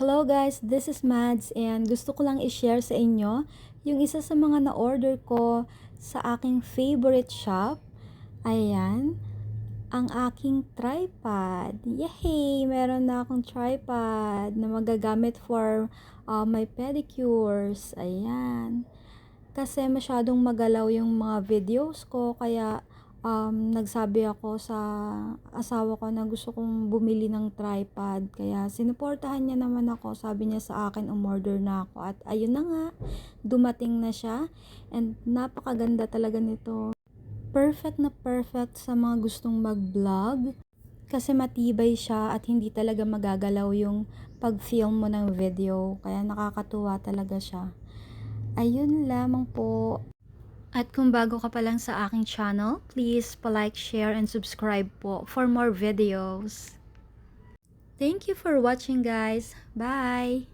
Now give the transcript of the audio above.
Hello guys, this is Mads and gusto ko lang i-share sa inyo yung isa sa mga na-order ko sa aking favorite shop. Ayan, ang aking tripod. Yay! Meron na akong tripod na magagamit for uh, my pedicures. Ayan. Kasi masyadong magalaw yung mga videos ko kaya um, nagsabi ako sa asawa ko na gusto kong bumili ng tripod. Kaya sinuportahan niya naman ako. Sabi niya sa akin, umorder na ako. At ayun na nga, dumating na siya. And napakaganda talaga nito. Perfect na perfect sa mga gustong mag-vlog. Kasi matibay siya at hindi talaga magagalaw yung pag-film mo ng video. Kaya nakakatuwa talaga siya. Ayun lamang po. At kung bago ka pa lang sa aking channel, please palike, share, and subscribe po for more videos. Thank you for watching guys. Bye!